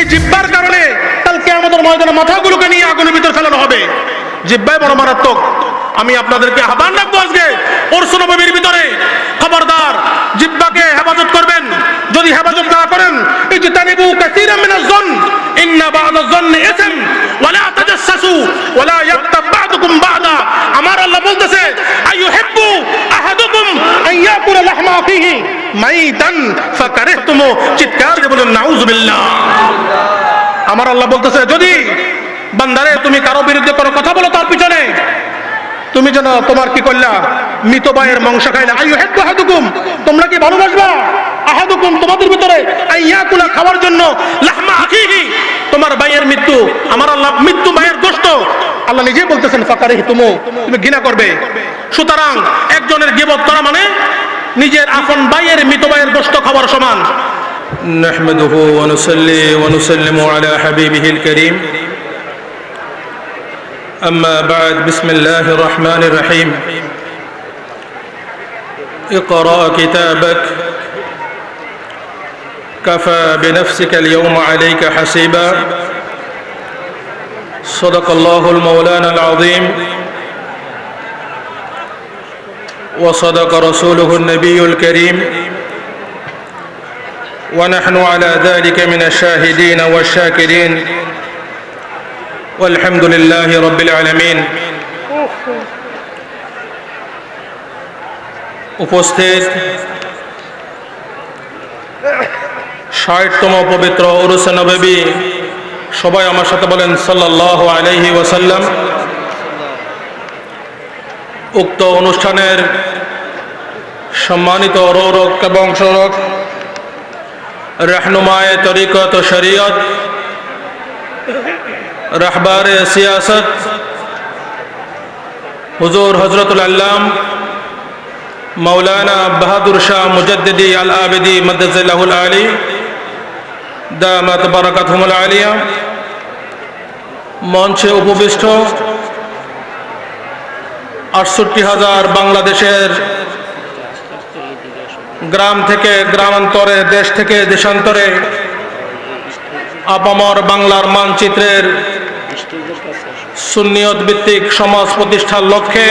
এই জিব্বার কারণে কালকে আমাদের ময়দানে মাথাগুলোকে নিয়ে আগুনের ভিতর ফেলানো হবে। জিব্বাই বড় মারাত্মক। আমি আপনাদেরকে আহ্বান রাখব আজকে ওরসু নবীর ভিতরে খবরদার জিব্বাকে হেফাজত করবেন। যদি হেফাজত না করেন এই যে তানিবু কাসীরাম মিনাজ জন ইন্না বা'দা যন্নি ইসম, ওয়ালা তাজাসসু ওয়ালা ইয়াক্তাব বা'দুকুম বা'দা। আমার আল্লাহ বলতেছে, আইয়ুহিব্বু আহাদুকুম আন ইয়াকুলা লাহমা আখিহি মাইতান চিৎকার আমার আল্লাহ বলতেছে, যদি বান্দারে তুমি কারও বিরুদ্ধে কোনো কথা বলো তার পিছনে, তুমি যেন তোমার কি করলা? মৃত ভাইয়ের মাংস তোমরা কি ভালোবাসবা? আহাদুকুম, তোমাদের ভিতরে খাওয়ার জন্য লাহমা তোমার ভাইয়ের মৃত্যু, আমার আল্লাহ মৃত্যু ভাইয়ের গোশত। আল্লাহ নিজে বলতেছেন ফাকারে তুমো তুমি ঘৃণা করবে। সুতরাং একজনের গিবত করা মানে নিজের আপন ভাইয়ের মৃত ভাইয়ের গোশত খাওয়ার সমান نحمده ونصلي ونسلم على حبيبه الكريم أما بعد بسم الله الرحمن الرحيم اقرأ كتابك كفى بنفسك اليوم عليك حسيبا صدق الله المولانا العظيم وصدق رسوله النبي الكريم ونحن على ذلك من الشاهدين والشاكرين والحمد لله رب العالمين উপস্থিত ষাটতম পবিত্র উরুসে নবী সবাই আমার সাথে বলেন সাল্লাহ আলহি ওয়াসাল্লাম উক্ত অনুষ্ঠানের সম্মানিত রৌরক এবং সৌরক রহনুমায় তরিকত শরীয়ত, রাহবার সিয়াসত, হুজুর হজরতুল আল্লাম মৌলানা বাহাদুর শাহ মুজদ্দি আল আবেদি মদজাহুল আলী, দামাত বারাকাতহুমুল আলিয়া, মঞ্চে উপবিষ্ট আটষট্টি হাজার বাংলাদেশের গ্রাম থেকে গ্রামান্তরে, দেশ থেকে দেশান্তরে আপামর বাংলার মানচিত্রের সুন্নিয়ত ভিত্তিক সমাজ প্রতিষ্ঠার লক্ষ্যে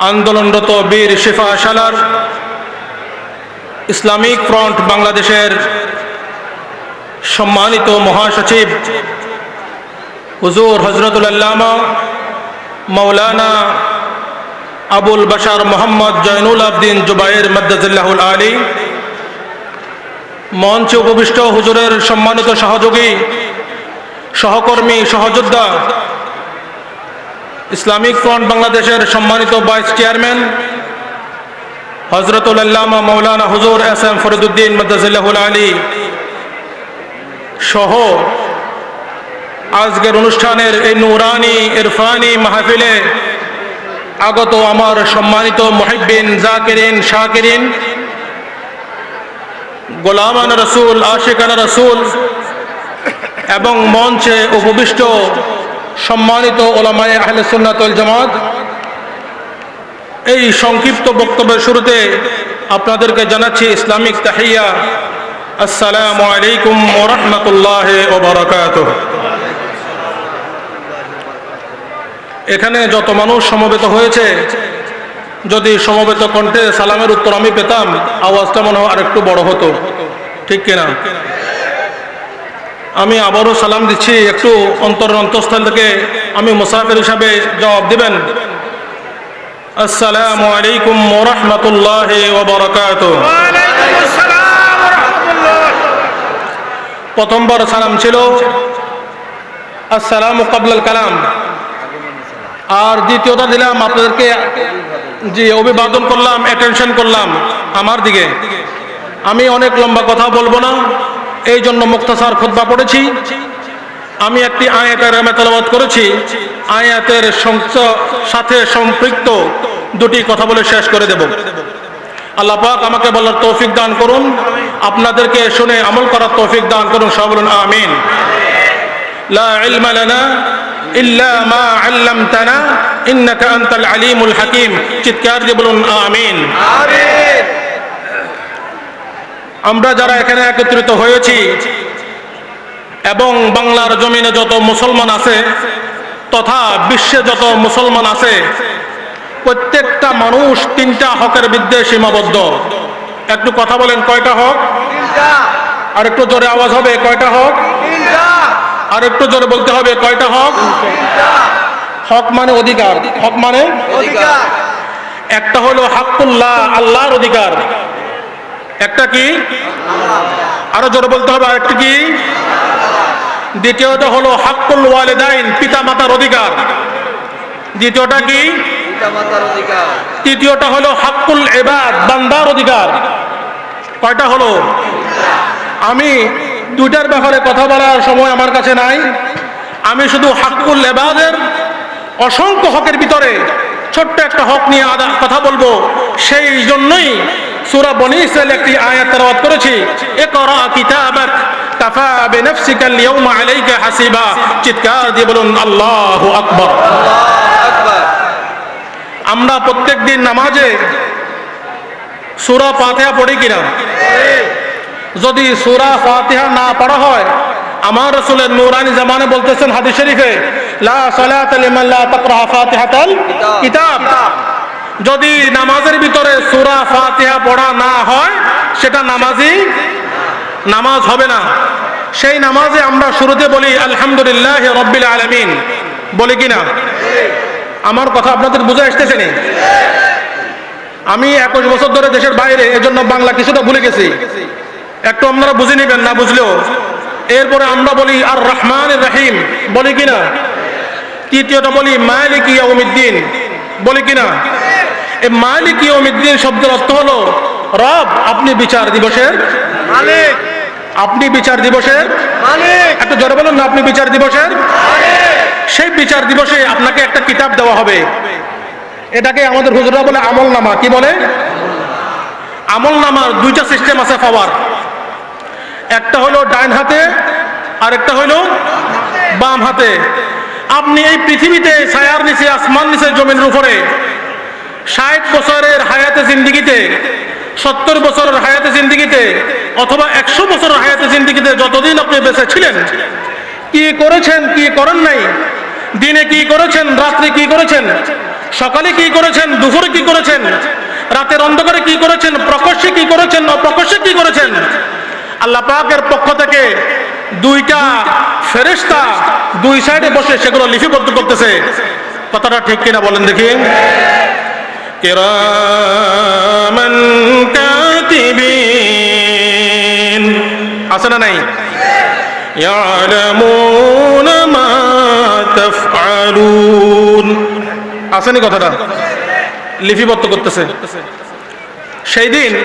আন্দোলনরত বীর শিফা সালার ইসলামিক ফ্রন্ট বাংলাদেশের সম্মানিত মহাসচিব হুজুর হজরতুল্লামা মৌলানা আবুল বাশার মোহাম্মদ জয়নুল আবদিন জুবাইর মদ্দাজুল্লাহুল আলী। মঞ্চে উপবিষ্ট হুজুরের সম্মানিত সহযোগী, সহকর্মী, সহযোদ্ধা, ইসলামিক ফ্রন্ট বাংলাদেশের সম্মানিত ভাইস চেয়ারম্যান হজরতুল্লামা মৌলানা হুজুর এস এম ফরিদুদ্দিন মদ্দাজুল্লাহুল আলী সহ আজকের অনুষ্ঠানের এই নুরানি, ইরফানি মাহফিলে আগত আমার সম্মানিত মহিবিন জাকিরিন, শাকিরিন, গোলামান রসুল, আশিকান রসুল এবং মঞ্চে উপবিষ্ট সম্মানিত ওলামায় আহলে সুন্নাতুল জামাত, এই সংক্ষিপ্ত বক্তব্যের শুরুতে আপনাদেরকে জানাচ্ছি ইসলামিক তাহিয়া। আসসালামু আলাইকুম ওরহমতুল্লাহ ওবরাকাতুহ এখানে যত মানুষ সমবেত হয়েছে, যদি সমবেত কণ্ঠে সালামের উত্তর আমি পেতাম, আওয়াজটা মনে হয় আরেকটু বড় হতো। ঠিক কিনা? আমি আবারও সালাম দিচ্ছি, একটু অন্তর অন্তঃস্থল থেকে আমি মুসাফির হিসাবে জবাব দিবেন। আসসালামু আলাইকুম ওরহমতুল্লাহ ওবরাকাত প্রথমবার সালাম ছিল, আসসালামু কাবলাল কালাম। আর দ্বিতীয়টা দিলাম, আপনাদেরকে জি, অভিবাদন করলাম অ্যাটেনশন করলাম আমার দিকে। আমি অনেক লম্বা কথা বলব না, এই জন্য মুক্তাসার খুদ্া পড়েছি। আমি একটি আয়াতের মেতালাবাদ করেছি, আয়াতের সাথে সম্পৃক্ত দুটি কথা বলে শেষ করে দেব। আল্লাহ পাক আমাকে বলার তৌফিক দান করুন, আপনাদেরকে শুনে আমল করার তৌফিক দান করুন সব বলুন, আমিন। ইল্লা মা আল্লামতানা ইন্নাকা আনতাল আলিমুল হাকিম। চিৎকার দিয়ে বলুন আমিন। আমরা যারা এখানে একত্রিত হয়েছি এবং বাংলার জমিনে যত মুসলমান আছে তথা বিশ্বে যত মুসলমান আছে প্রত্যেকটা মানুষ তিনটা হকের বিদ্যে সীমাবদ্ধ। একটু কথা বলেন কয়টা হক? আর একটু জোরে আওয়াজ হবে কয়টা হক? আর একটু জোরে বলতে হবে কয়টা হক? হক মানে অধিকার। হক মানে? অধিকার। একটা হলো হাক্কুল্লাহ আল্লাহর অধিকার। একটা কি? আরও জোরে বলতে হবে আরেকটি কি? দ্বিতীয়টা হলো হাক্কুল ওয়ালিদাইন পিতা মাতার অধিকার। দ্বিতীয়টা কি? তৃতীয়টা হলো হাক্কুল এবাদ বান্দার অধিকার। কয়টা হলো? আমি দুইটার ব্যাপারে কথা বলার সময় আমার কাছে নাই। আমি শুধু হাক্কুল লেবাদের অসংখ্য হকের ভিতরে ছোট্ট একটা হক নিয়ে আদা কথা বলব। সেই জন্যই সুরা বনি ইসরায়েল একটি আয়াত তেলাওয়াত করেছি। ইকরা কিতাবাক কাফা বিনাফসিকা আল-ইয়াওমা আলাইকা হাসিবা। চিৎকার দিয়ে বলুন, আল্লাহু আকবার। আকবার আমরা প্রত্যেক দিন নামাজে সুরা ফাতিহা পড়ি কিনা? যদি সুরা ফাতিহা না পড়া হয়, আমার রসুলের নুরানি জামানে বলতেছেন হাদিস শরীফে যদি নামাজের ভিতরে সুরা ফাতিহা পড়া না হয়, সেটা নামাজি নামাজ হবে না। সেই নামাজে আমরা শুরুতে বলি, আলহামদুলিল্লাহ রব্বিল আলামিন। বলি কিনা আমার কথা আপনাদের বুঝে আসতেছে নি? আমি একুশ বছর ধরে দেশের বাইরে, এজন্য বাংলা কিছুটা ভুলে গেছি। একটু আপনারা বুঝে নেবেন, না বুঝলেও। এরপরে আমরা বলি আর রহমান রাহিম। বলি কিনা? তৃতীয়টা বলি মালিক ইয়াউমিদ্দিন। বলি কিনা? এই মালিক ইয়াউমিদ্দিন শব্দের অর্থ হলো, রব, আপনি বিচার দিবসের মালিক। আপনি বিচার দিবসের মালিক। একটু জোরে বলুন না, আপনি বিচার দিবসের সেই বিচার দিবসে আপনাকে একটা কিতাব দেওয়া হবে। এটাকে আমাদের হুজুরা বলে আমল নামা কি বলে? আমল নামার দুইটা সিস্টেম আছে পাওয়ার। একটা হলো ডাইন হাতে আর একটা হলো বাম হাতে। আপনি এই পৃথিবীতে ছায়ার নিচে, আসমান নিচে, জমিনের উপরে ষাট বছরের হায়াতে জিন্দিগিতে, সত্তর বছরের হায়াতে জিন্দিগিতে অথবা একশো বছরের হায়াতে জিন্দিগিতে যতদিন আপনি বেঁচে ছিলেন, কি করেছেন, কি করেন নাই, দিনে কি করেছেন, রাত্রে কি করেছেন, সকালে কি করেছেন, দুপুরে কি করেছেন, রাতের অন্ধকারে কি করেছেন, প্রকাশ্যে কি করেছেন, অপ্রকাশ্যে কি করেছেন আল্লাহ পাকের পক্ষ থেকে দুইটা ফেরেস্তা দুই সাইডে বসে সেগুলো লিপিবদ্ধ করতেছে। কথাটা ঠিক কিনা বলেন দেখি। কেরামান কাতিবিন। আছে না নাই? ইয়ালামুন মা তাফআলুন। কথাটা? লিপিবদ্ধ করতেছে। সেই দিন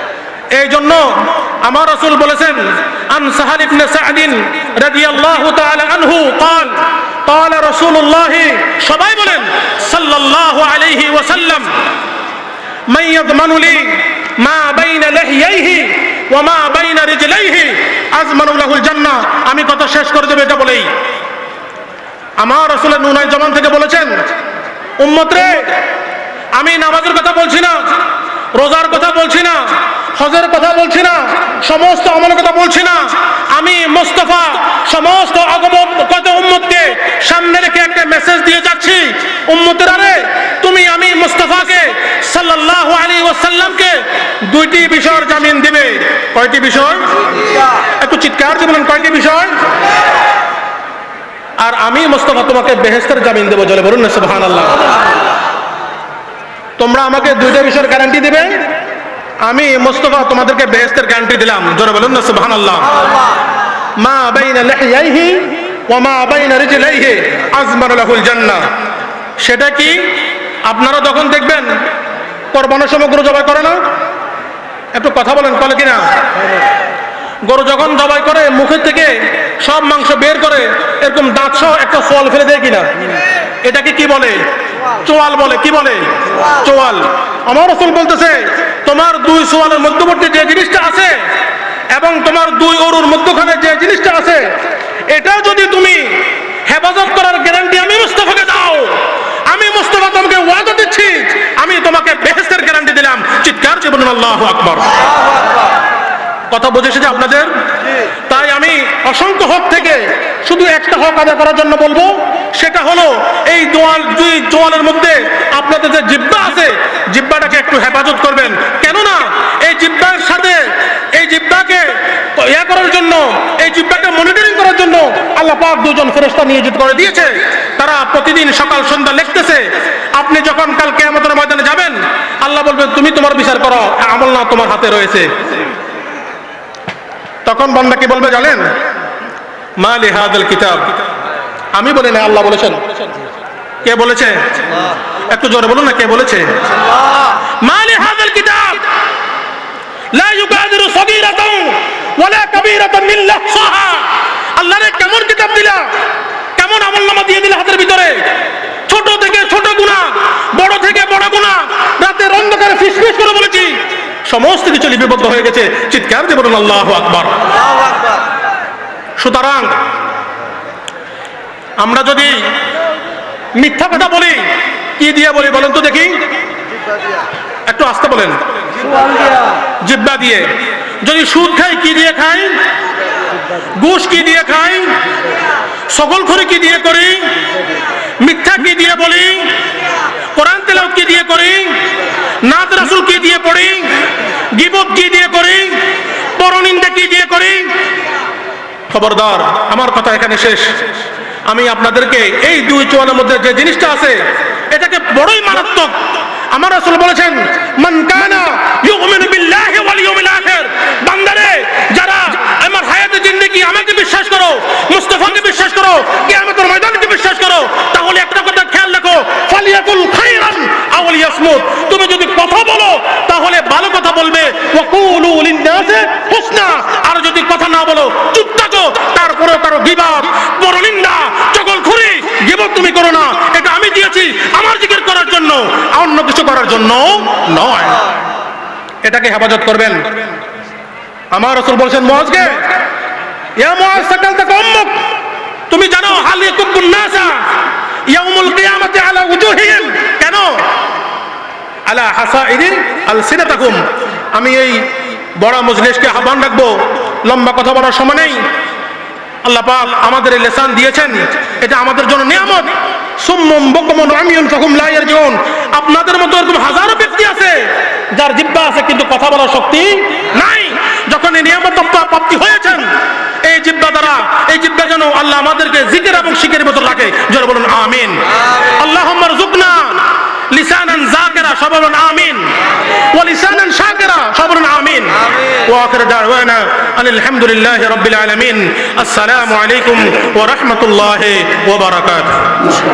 এই জন্য আমার রাসূল বলেছেন আন সাহাল ইবনে সা'দিন রাদিয়াল্লাহু তাআলা আনহু قال قال رسول الله সবাই বলেন সাল্লাল্লাহু আলাইহি ওয়াসাল্লাম من يضمن لي ما بين لحييه وما بين رجليه أزمن له الجنة আমি কথা শেষ করে দেব এটা বলেই আমার রাসূলের নুনাই জমান থেকে বলেছেন উম্মত রে আমি নামাজের কথা বলছি না রোজার কথা বলছি না হজের কথা বলছি না, সমস্ত আমলের কথা বলছি না। আমি মোস্তফা সমস্ত আগমন উম্মতকে সামনে রেখে একটা মেসেজ দিয়ে যাচ্ছি। উম্মতের তুমি আমি মুস্তফাকে সাল্লাল্লাহু আলাইহি ওয়াসাল্লামকে দুইটি বিষয়ের জামিন দিবে। কয়টি বিষয়? একটু চিৎকার বলেন, কয়টি বিষয়? আর আমি মোস্তফা তোমাকে বেহেস্তের জামিন দেবো জলে বলুন না তোমরা আমাকে দুইটা বিষয়ের গ্যারান্টি দিবে? আমি মোস্তফা তোমাদেরকে বেহেস্তের গ্যারান্টি দিলাম। জোরে বলুন না, সুবহানাল্লাহ। মা বাইনা লিহইয়াইহি ওয়া মা বাইনা রিজলাইহি আজমারু লাহুল জান্নাহ। সেটা কি? আপনারা যখন দেখবেন কোরবানের সময় গরু জবাই করে না? একটু কথা বলেন, বলে কিনা? গরু যখন জবাই করে মুখের থেকে সব মাংস বের করে, এরকম দাঁত সহ একটা ফল ফেলে দেয় কিনা? এটাকে কি বলে? চোয়াল বলে, কি বলে? চোয়াল। আমার রসুল বলতেছে তোমার দুই সোয়ালের মধ্যবর্তী যে জিনিসটা আছে এবং তোমার দুই অরুর মধ্যখানে যে জিনিসটা আছে এটা যদি তুমি হেফাজত করার গ্যারান্টি আমি মুস্তফাকে দাও, আমি মুস্তফা তোমাকে ওয়াদা দিচ্ছি, আমি তোমাকে বেহেস্তের গ্যারান্টি দিলাম। চিৎকার জীবন আল্লাহ আকবর। কথা বুঝেছে যে আপনাদের? তাই আমি অসংখ্য হক থেকে শুধু একটা হক আদায় করার জন্য বলব, সেটা হলো এই দোয়াল দুই দোয়ালের মধ্যে আপনাদের যে জিব্বা আছে জিব্বাটাকে একটু হেফাজত করবেন কেননা এই জিব্বার সাথে এই জিব্বাকে ইয়া করার জন্য এই জিব্বাকে মনিটরিং করার জন্য আল্লাহ পাক দুজন নিয়োজিত করে দিয়েছে। তারা প্রতিদিন সকাল, সন্ধ্যা লিখতেছে, আপনি যখন কাল কেয়ামতের ময়দানে যাবেন, আল্লাহ তুমি তোমার বিচার করো, আমল না তোমার হাতে রয়েছে। তখন বান্দা কি বলবে জানেন? মা লিহাদুল কিতাব। আমি বলি, না, আল্লাহ বলেছেন। কে বলেছে? একটু জোরে বলুন না, কে বলেছে? মা লিহাদুল কিতাব। লা ইউগাদিরু সগীরাতাও ওয়ালা কাবীরাতান ইল্লা আহসাহা আল্লাহ রে কেমন কিতাব দিলা? কেমন আমলনামা দিয়ে দিলা হাতের ভিতরে? ছোট থেকে ছোট গুনাহ বড় থেকে বড় গুনাহ রাতের অন্ধকারে ফিসফিস করে বলেছি। সমস্ত কিছু লিপিবদ্ধ হয়ে গেছে। চিৎকার দিয়ে বলুন আল্লাহু আকবার। সুতরাং আমরা যদি মিথ্যা কথা বলি কি দিয়ে বলি বলেন তো দেখি? একটু আসতে বলেন। জিব্বা দিয়ে। যদি সুদ খাই কি দিয়ে খাই? ঘুষ কি দিয়ে খাই? সকল খড়ি কি দিয়ে করি? মিথ্যা কি দিয়ে বলি? কোরআন তেলাও কি দিয়ে করি? নাত রাসুল কি দিয়ে পড়ি? গিবত কি দিয়ে করি? পরনিন্দা কি দিয়ে করি? খবরদার, আমার কথা এখানে শেষ। আমি আপনাদেরকে এই দুই চোয়ালের মধ্যে যে জিনিসটা আছে, এটাকে বড়ই মারাত্মক। আমার রাসূল বলেছেন, মান কানা ইউমিনু বিল্লাহি ওয়াল ইয়াউমিল আখির বান্দারে যারা আমার হায়াতে জিন্দেগি আমাকে বিশ্বাস করো, মুস্তাফাকে বিশ্বাস করো, কিয়ামতের ময়দানকে বিশ্বাস করো, তাহলে একটা কথা খেয়াল রাখো ফালিয়াকুল খাইরান আও লিয়াসমুত তুমি যদি কথা বলো, তাহলে ভালো কথা বলবে, ওয়াকুলু লিন্নাসি হুসনা। আর যদি কথা না বলো, চুপ থাকো তারপরে কারও গিবাদ বড় নিন্দা চকল খুরি, গিবত তুমি করো না। এটা আমি দিয়েছি আমার জিকির করার জন্য অন্য কিছু করার জন্য নয়। এটাকে হেফাজত করবেন। আমার রসুল বলছেন, মহাজকে তুমি জানো কেন? আমি এই বড় আহ্বান রাখব। লম্বা কথা বলার সময় নেই। আল্লাহ আমাদের এই লেসান দিয়েছেন। এটা আমাদের জন্য নিয়ামত। সুম্মম বকমন ইয়ারজিউন। আপনাদের মতো এরকম হাজারো ব্যক্তি আছে, যার জিব্বা আছে, কিন্তু কথা বলার শক্তি নাই। যখন এই নিয়ামত প্রা- প্রাপ্তি জিব্বা দ্বারা এই জিব্বা যেন আল্লাহ আমাদেরকে জিকির এবং শিকের মতো রাখে। যারা বলুন আমিন। আল্লাহ জুকনা লিসানান জাকেরা সবাই বলুন আমিন। ওয়া লিসানান শাকিরা সবাই বলুন আমিন। ওয়া আখির দাওয়ানা আনিল হামদুলিল্লাহি রাব্বিল আলামিন। আসসালামু আলাইকুম ওয়া রাহমাতুল্লাহি ওয়া বারাকাতুহু।